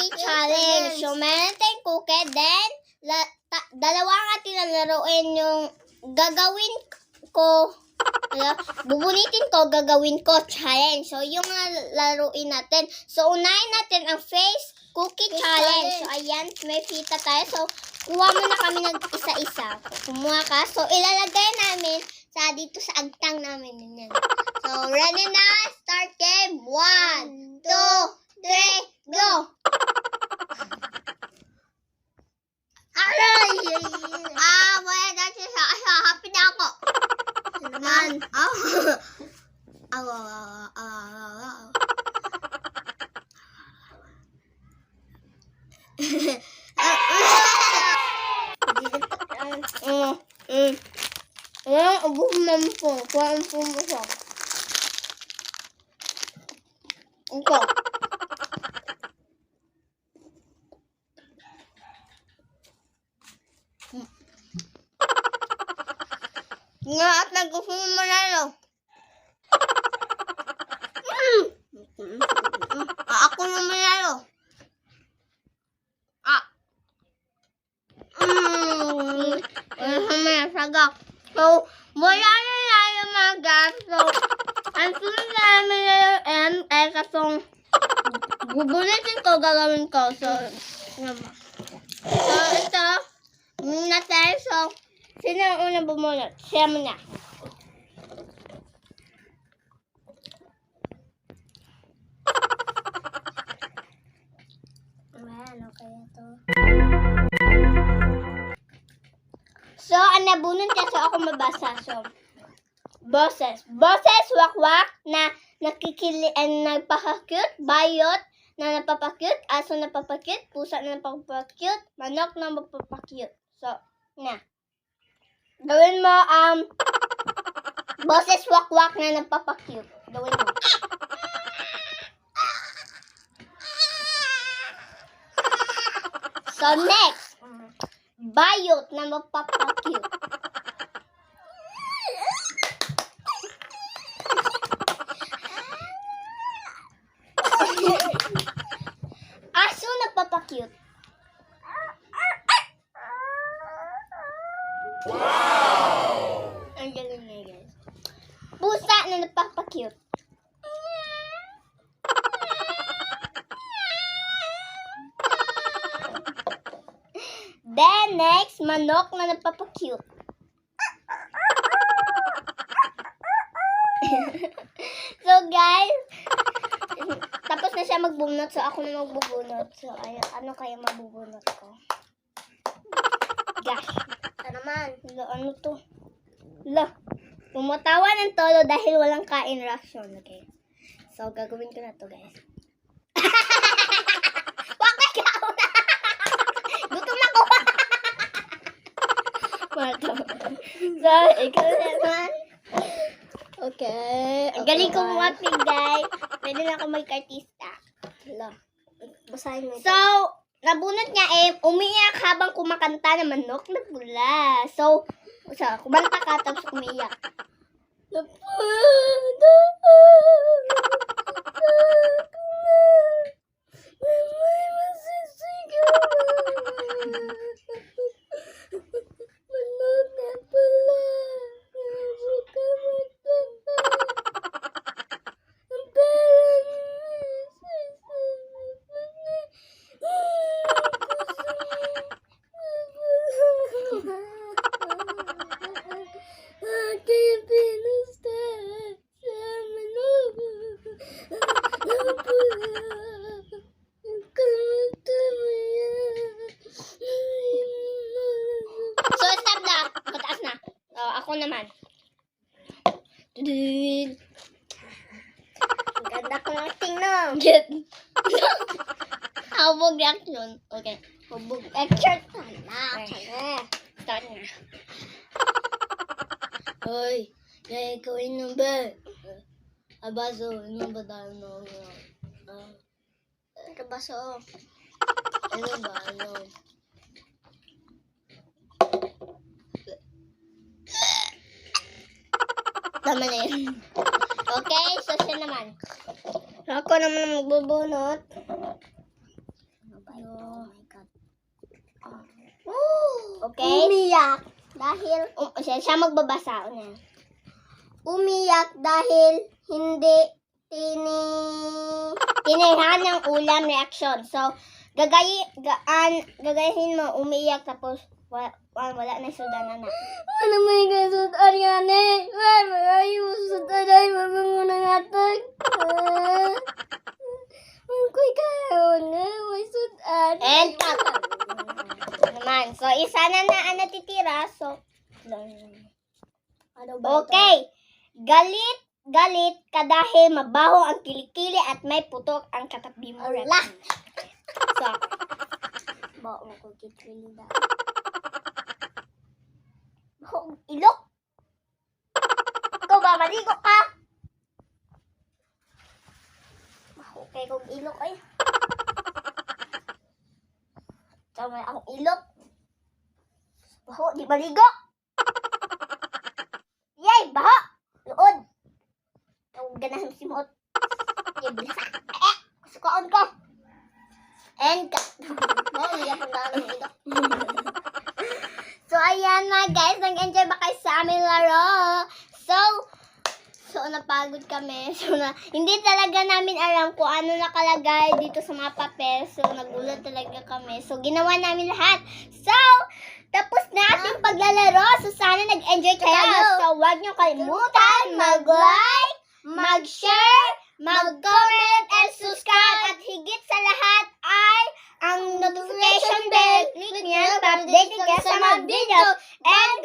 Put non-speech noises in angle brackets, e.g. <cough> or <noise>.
cookie challenge. So, meron tayong cookie, then, la, ta, dalawa ang ating laruin yung gagawin ko, ala, bubunitin ko, gagawin ko challenge. So, yung laruin natin. So, unahin natin ang face cookie challenge. So, ayan, may pita tayo. So, kuha muna kami ng isa-isa. Kumuha ka. So, ilalagay namin sa dito sa agtang namin. Yan. So, ready na? Start game. One, two, three, go! Aray! Ah, wala dati sa asa. Happy na ako. Ano Naman. Ah, ah, ah, ah. Mm, mm. Walang ubos mampo. Walang pumusok. Ito. Nga at nagusto mo. Mm. Ah, ako na manalo. Ah. Mm. Ano may sagak. So, wala na yung mga gas. So, ang sunod namin na yung M, eh, kasong bubulitin ko, gagawin ko. So. So, ito, muna tayo. So, sino ang unang bumunot? Siya muna. Ang nabunod niya, so ako mabasa. So, boses. Boses, wakwak, na nakikili, and nagpaka-cute, bayot, na napapakute, aso na napapakute, pusa na napapakute, manok na napapakute. So, na. Gawin mo, um, boses, wakwak, na napapakute. Gawin mo. So, next. Bayot na mapapakute. Aso nagpapakute. Wow! Ang galing niya, guys. Pusa na nagpapakute. Then, next, manok na nagpapakute. <laughs> so, guys, tapos na siya magbunot, so ako na magbubunot. So, ayun, ano kaya mabubunot ko? Gosh. Ano naman? Lo, ano to? Lo, tumatawa ng tolo dahil walang kain reaction. Okay. So, gagawin ko na to, guys. <laughs> So, ikaw naman. Okay. Ang galing ko umapig, guys. Pwede na ako mag-artista. Hello. Basahin mo So, nabunot niya eh, umiyak habang kumakanta ng manok na pula. So, so kumanta ka tapos umiyak. Napada may Manok na pula. Buka magtanda. Ang Aking pinusta sa manok na pula. So, stop na. Mataas na. Oh, ako naman. Tudun. Ang ganda ko ng tingnan. Get. Hubog reaction. Okay. Hubog reaction. Okay. Start na. Hoy, kaya ikaw inom ba? Abaso, inom ba tayo no? Ah. Abaso. Ano ba? Ano? Tama na yun. Okay, so siya naman. Ako naman magbubunot. Okay? Umiyak. Dahil, um, siya, siya magbabasa. Una. Umiyak dahil hindi tini... Tinirhan ng ulam reaction. So, gagayi, gaan, gagayin mo, umiyak, tapos, wala, wala na sudanan na. Ano may gasot Ariane? Ay, malayo sa taday, mabangunang atag. Mangkoy ka, na, may sudan. And cut. naman. So, isa na na ang natitira. So, Ano okay. Galit, galit ka dahil mabaho ang kilikili at may putok ang katabi mo. Ala. So, Ba, mo ko kitwili da. Baho ang ilok. Ikaw ba, maligo ka? Baho kay kong ilok ay. Tama akong ilok. Baho, di maligo. Yay, baho! Luod. Ang ganahan si Mot. Yay, bilasa. Eh, sukaan ko. And ka. Ba, umiyak ang dami ng ilok. Ayan na guys. Nag-enjoy ba kayo sa aming laro? So, so napagod kami. <laughs> So, na, hindi talaga namin alam kung ano nakalagay dito sa mga papel. So, nagulat talaga kami. So, ginawa namin lahat. So, tapos na ating paglalaro. So, sana nag-enjoy kayo. So, huwag niyo kalimutan mag-like, mag-share, mag-comment, and subscribe. At higit sa lahat ay ang notification bell. Click niya para update ka sa mga videos. And